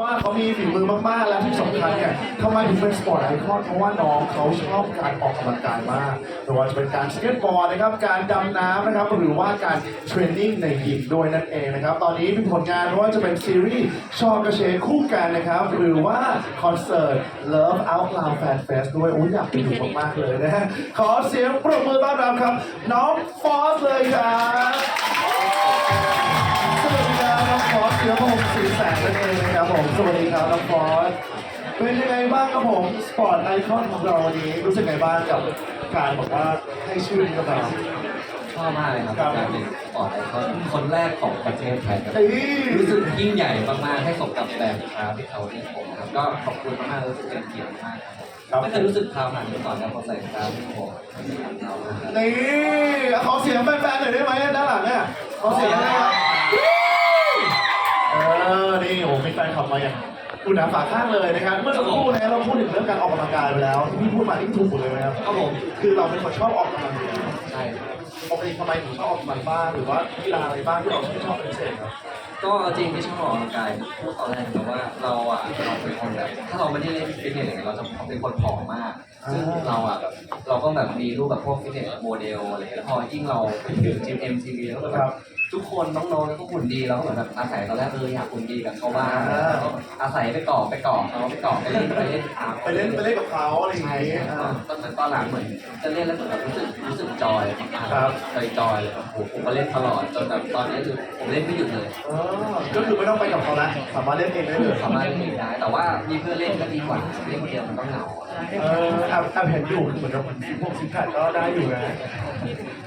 ว่าเขามีฝีมือมากๆ และที่สำคัญเนี่ยทำไมถึงเป็นสปอร์ตไอคอนเพราะว่าน้องเขาชอบการออกกำลังกายมากไม่ว่าจะเป็นการสเก็ตบอร์ดนะครับ การดำน้ำนะครับ หรือว่าการเทรนนิ่งในยิมด้วยนั่นเองนะครับ ตอนนี้มีผลงานไม่ว่าจะเป็นซีรีส์ชอบกระเชนคู่กันนะครับ หรือว่าคอนเสิร์ต Love Out Loud Fan Fest ด้วยโอ้ยอยากไปดูมากๆเลยนะฮะขอเสียงปรบมือต้อนรับครับ น้องฟอสเลยครับ ชื้อพระองค์สีแสงนั่นเองนะครับผมสวัสดีครับน้องฟอสเป็นยังไงบ้างครับผมสปอร์ตไอคอนของเราวันนี้รู้สึกไงบ้างกับการบอกว่าให้ชื่อนี้กับเรา ชอบมากเลยครับครับการเป็นสปอร์ตไอคอนคนแรกของประเทศไทยครับเอ้ย รู้สึกยิ่งใหญ่มากๆให้สมกับแบรนด์ค้าที่เขาเรียกผมครับก็ขอบคุณมากๆรู้สึกเป็นเกียรติมากครับไม่เคยรู้สึกพราวขนาดนี้มาก่อนนะพอใส่ค้าที่ผมเรามากครับ นี่ขอเสียงแฟนๆหน่อยได้ไหมด้านหลังเนี่ยขอเสียงนะครับ อุ่นหนาฝาข้างเลยนะครับ เมื่อสักครู่นะเราพูดถึงเรื่องการออกกำลังกายไปแล้วที่พี่พูดมาที่ถูกหมดเลยไหมครับครับผมคือเราเป็นคนชอบออกกำลังกายใช่ครับปกติทำไมถึงชอบออกกำลังบ้างหรือว่ากีฬาอะไรบ้างที่เราไม่ชอบเป็นพิเศษครับก็จริงที่ชอบออกกำลังกายพูดตอนแรกแต่ว่าเราอะเราเป็นคนแบบถ้าเราไม่ได้เล่นฟิตเนสอย่างเงี้ยเราจะเป็นคนผอมมาก ซึ่งเราอะแบบ เราก็แบบมีรูปแบบพวกฟิตเนสโมเดลอะไรเงี้ยแล้วพอยิ่งเราไปถึงจิมเอ็มทีวีแล้วก็แบบทุกคนน้องๆแล้วก็หุ่นดีเราก็เหมือนแบบอาศัยตอนแรกเอออยากหุ่นดีกับเขาบ้างแล้วก็อาศัยไปก่อไปก่อเขาไปก่อไปเล่นไปเล่นตามไปเล่นไปเล่นกับเขาอะไรอย่างใช่เงี้ยครับตอนเหมือนตอนหลังเหมือนจะเล่นแล้วเหมือนแบบรู้สึกรู้สึกจอยมากๆครับเคยจอยเลยโอ้โหผมก็เล่นตลอดจนแบบตอนนี้คือผมเล่นไม่หยุดเลยอ๋อก็คือไม่ต้องไปกับเขาละสามารถเล่นเองได้เลยสามารถเล่นเองได้แต่ว่ามีเพื่อนเล่นก็ดีกว่าเล่นคนเดียวมันก็เหงาเออแอบแอบเห็นอยู่เหมือนกับพวกซิกแพคก็ได้อยู่นะ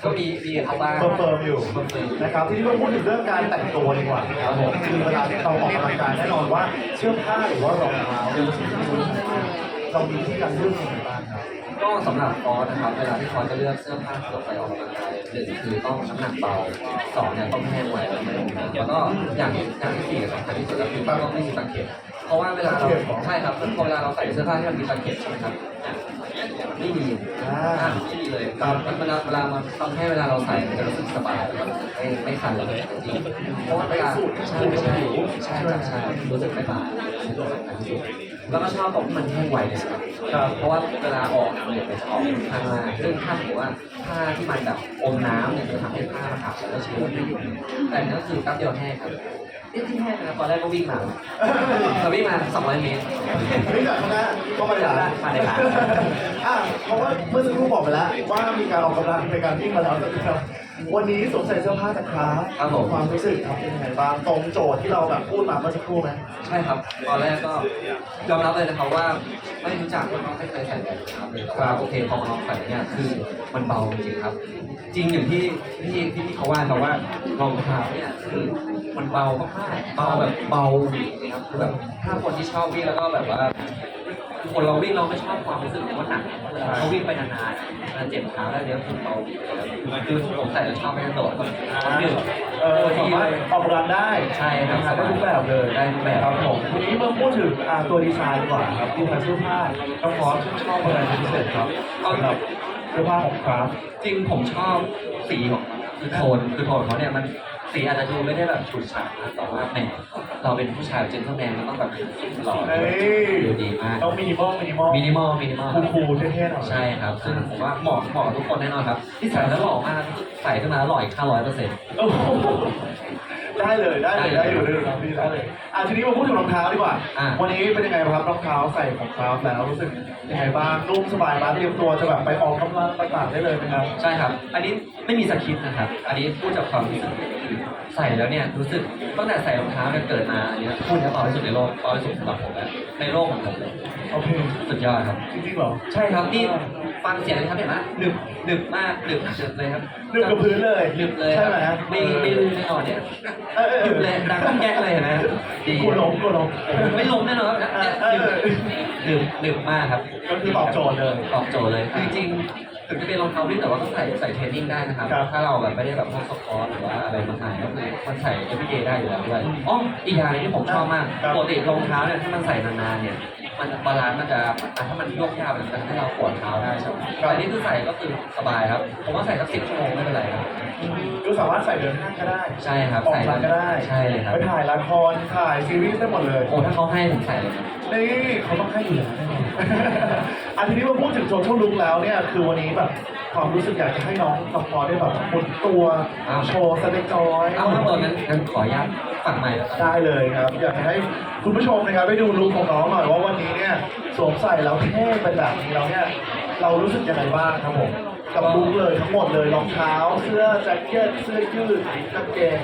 ก็มีมีเขาบ้างเฟิร์มเฟิร์มอยู่เฟิร์มเฟิร์มนะครับทีนี้มาพูดถึงเรื่องการแต่งตัวดีกว่าครับผมคือเวลาที่เราออกกำลังกายแน่นอนว่าเสื้อผ้าหรือว่ารองเท้าเป็นสิ่งที่สำคัญเรามีที่การเลือกยังไงบ้างครับ ก็สำหรับฟอสนะครับเวลาที่ฟอสจะเลือกเสื้อผ้าที่เราไปออกกำลังกายหนึ่งคือต้องน้ำหนักเบาสองเนี่ยต้องแห้งไวแล้วไม่ต้องหนักแล้วก็อย่างอย่างที่สี่สำคัญที่สุดก็คือต้องไม่มีตะเข็บเพราะว่าเวลาเราใช่ครับพอเวลาเราใส่เสื้อผ้าที่มันมีตะเข็บใช่ไหมครับ ไม่มีอ่าอ่าไม่มีเลยครับเวลาเวลามันทำให้เวลาเราใส่มันจะรู้สึกสบายแล้วก็ไม่ไม่คันเลยจริงเพราะว่าเวลาใช่ใช่ใช่ใช่รู้สึกไม่บาดแล้วก็ชอบตรงที่มันแห้งไวเลยครับครับเพราะว่าเวลาออกเนี่ยมันจะออกค่อนข้างมาซึ่งถ้าสมว่าผ้าที่มันแบบอมน้ำเนี่ยจะทำให้ผ้ามันอับแล้วก็ชื้นไม่อยู่แต่อันนี่ก็คือแป๊บเดียวแห้งครับ เอ๊ะที่แห้งนะครับตอนแรกก็วิ่งมาเราวิ่งมา200เมตร ไม่จากคณะก็มาจากมาในร้านอะเพราะว่าเมื่อสักครู่บอกไปแล้วว่ามีการออกกำลังในการวิ่งมาแล้วนะครับ วันนี้สวมใส่เสื้อผ้าจากคลาสครับผม ความรู้สึกครับเป็นยังไงบ้างตรงโจทย์ที่เราแบบพูดมาเมื่อสักครู่ไหมใช่ครับ ตอนแรกก็ยอมรับเลยนะครับว่าไม่รู้จักว่าน้องไม่เคยใส่แบบนี้ครับเลยแต่ว่าโอเคพอน้องใส่เนี่ยคือมันเบาจริงๆครับ จริงอย่างที่ที่ที่ที่เขาว่าแต่ว่ารองเท้าเนี่ยคือมันเบามากๆเบาแบบเบานะครับคือแบบถ้าคนที่ชอบวิ่งแล้วก็แบบว่า คนเราวิ่งเราไม่ชอบความรู้สึกว่าหนักเขาวิ่งไปนานๆมันเจ็บเท้าแล้วเดี๋ยวคือเบาคือผมใส่แล้วชอบไปกระโดดแบบหนึ่งเออสามารถออกกำลังได้ใช่ครับได้ทุกแบบเลยได้ทุกแบบครับผมทีนี้มาพูดถึงตัวดีไซน์ดีกว่าครับดีไซน์เสื้อผ้าน้องฟอสชอบอะไรพิเศษครับสำหรับเสื้อผ้าของคราฟจริงผมชอบสีของคือโทนคือโทนเขาเนี่ยมัน สีอาจจะดูไม่ได้แบบฉูดฉาดนะแต่ว่าแหมเราเป็นผู้ชายเจนเทลแมนมันต้องแบบหล่อเอ้ย ดูดีมากต้องมินิมอลมินิมอลมินิมอลมินิมอลคูลๆเท่ๆหน่อยใช่ครับ ซึ่งผมว่าเหมาะเหมาะกับทุกคนแน่นอนครับที่ใส่แล้วหล่อมากใส่ขึ้นมาแล้วหล่ออีกห้าร้อยเปอร์เซ็นต์ โอ้โหได้เลยได้เลยได้ได้เลยอยู่ได้อยู่ครับพี่ได้เลยอะทีนี้มาพูดถึงรองเท้าดีกว่า อะ วันนี้เป็นยังไงบ้างครับรองเท้าใส่ของคราฟแล้วรู้สึกยังไงบ้างนุ่มสบายมากเตรียมตัวจะแบบไปออกกำลังต่างๆได้เลยไหมครับ ใช่ครับ อันนี้ไม่มีสคริปต์นะครับ อันนี้พูดจากความรู้สึกคือ ใส่แล้วเนี่ยรู้สึกตั้งแต่ใส่รองเท้าเนี่ยเกิดมาอันเนี้ยพูดเนี่ยต่อที่สุดในโลกต่อที่สุดสำหรับผมแล้วในโลกของผมเลยโอเคสุดยอดครับ จริงๆเหรอใช่ครับนี่ฟังเสียงเลยครับเห็นไหมหนึบหนึบมากหนึบหนึบเลยครับหนึบกับพื้นเลยหนึบเลยใช่ไหมครับไม่ไม่ลืมไม่อ่อนเนี่ยเออเออหนึบเลยดังแก๊กเลยเห็นไหมดีกูล้มกูล้มไม่ล้มแน่นอนครับเนี่ยเออเออหนึบหนึบหนึบมากครับ ก็คือตอบโจทย์เลย ตอบโจทย์เลยคือจริง ถึงจะเป็นรองเท้าวิ่งแต่ว่าก็ใส่ใส่เทรนนิ่งได้นะครับ ครับ ถ้าเราแบบไม่ได้แบบพวกสปอร์ตหรือว่าอะไรมาใส่ก็คือมันใส่ everyday ได้อยู่แล้วด้วยอ๋ออีกอย่างหนึงที่ผมชอบมากครับ ปกติรองเท้าเนี่ยถ้ามันใส่นานๆเนี่ย มันบาลานซ์มันจะอะถ้ามันโยกยากมันจะทำให้เราปวดเท้าได้ใช่ไหมแต่อันนี้คือใส่ก็คือสบายครับ ผมว่าใส่สักสิบชั่วโมงไม่เป็นไรครับก็สามารถใส่เดินห้างก็ได้ใช่ครับออกใส่กำลังก็ได้ใช่เลยครับ ไปถ่ายละครถ่ายซีรีส์ได้หมดเลย โอ้ถ้าเขาให้ผมใส่เลยครับ นี่เขาต้องให้อยู่แล้วแน่นอน อันทีนี้มาพูดถึงโชว์ช่วงลุกแล้วเนี่ยคือวันนี้แบบความรู้สึกอยากจะให้น้องน้องพอได้แบบหมุนตัวโชว์สเต็กน้อยเอาครับตอนนั้นงั้นขออนุญาตฝักใหม่แล้วกันได้เลยครับ อยากจะให้คุณผู้ชมนะครับได้ดูลุคของน้องหน่อยว่าวันนี้เนี่ยสวมใส่แล้วเท่เป็นแบบนี้แล้วเนี่ยเรารู้สึกยังไงบ้างครับผมกับลุคเลยทั้งหมดเลยรองเท้า เสื้อแจ็คเก็ตเสื้อยืดกางเกง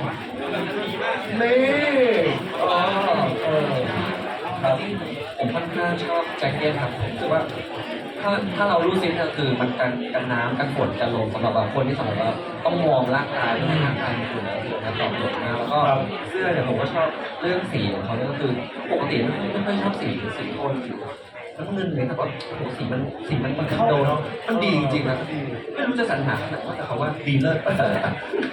นี่อ๋อเออ ครับ ผมค่อนข้างชอบแจ็คเก็ตครับผมรู้สึกว่า ถ้าถ้าเรารู้ซิก็คือมันกันกันน้ำกันฝนกันลมสำหรับแบบคนที่สำหรับว่าต้องวอร์มร่างกายเพื่อให้ร่างกายมีฝุ่นแล้วฝุ่นนะตอบโจทย์มากแล้วก็ครับเสื้อเนี่ยผมก็ชอบเรื่องสีของเขาเนี่ยก็คือปกติไม่ค่อยชอบสีสีโทนสี น้ำเงินเลยแต่ว่าโอ้โหสีมันสีมันมันเข้าโดนเนอะมันดีจริงๆนะดีไม่รู้จะสรรหาขนาดว่าแต่เขาว่าดีเลิศประเสริฐ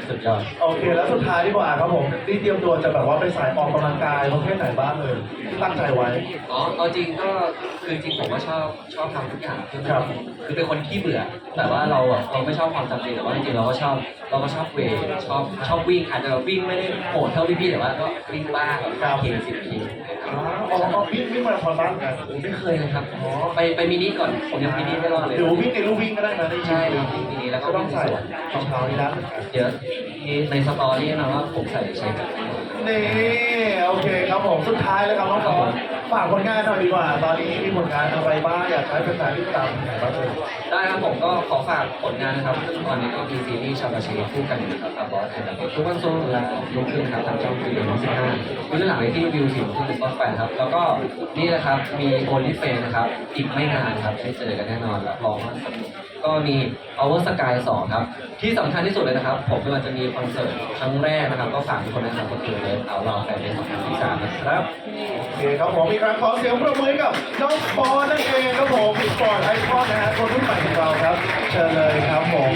สุดยอด โอเคแล้วสุดท้ายดีกว่าครับผมนี่เตรียมตัวจะแบบว่าไปสายออกกำลังกายประเภทไหนบ้างเลยที่ตั้งใจไว้ อ๋อเอาจริงก็คือจริงผมก็ชอบชอบทำทุกอย่างคือครับ คือเป็นคนขี้เบื่อ แต่ว่าเราอะเราไม่ชอบความจำเป็นแต่ว่าจริงๆเราก็ชอบเราก็ชอบเวทชอบชอบวิ่งอาจจะวิ่งไม่ได้โหดเท่าพี่ๆแต่ว่าก็วิ่งบ้างแบบ5เคสิบเค อ๋ออ๋ออ๋อวิ่งวิ่งมาราธอนบ้างกันผมไม่เคยเลยครับไปไปมินิก่อนผมยังมินิไม่รอดเลย หรือว่าวิ่งในลู่วิ่งก็ได้นะในใช่ครับมินิแล้วก็ก็ต้วิ่องงใส่สวนรองเท้านี้ได้เหมือนกันเดี๋ยวมีในสตอรี่นะว่าผมใส่ใช้กันนี่โอเคครับ ผมสุดท้ายแล้วครับน้องฟอนฝากผลงานหน่อยดีกว่า ตอนนี้มีผลงานอะไรบ้างอยากให้แฟนๆที่ตามไหนบ้างเลยได้ครับผมก็ขอฝากผลงานนะครับซึ่งตอนนี้ก็มีซีรีส์ชาวราชีคู่กันอยู่นะครับกับบอสแอนด์ทุกวันศุกร์เวลาสองทุ่มครึ่งครับทางช่องทีวีสิบห้ามีเรื่อหลังในที่วิวสิบที่เป็นต้นไปครับ แล้วก็นี่นะครับมีโอลิเฟนนะครับอีกไม่นานครับได้เจอกันแน่นอนรับรองว่าสนุก ก็มี Over Sky 2 ครับ ที่สำคัญที่สุดเลยนะครับ ผมกำลังจะมีคอนเสิร์ตครั้งแรกนะครับ ก็ฝากทุกคนนะครับก็คือเลยเอาเราแฟนเดย์2023นะครับ โอเคครับผมอีกครั้งขอเสียงปรบมือให้กับน้องปอนนั่นเองครับผมสปอร์ตไอคอนนะฮะคนรุ่นใหม่ของเราครับ เชิญเลยครับผม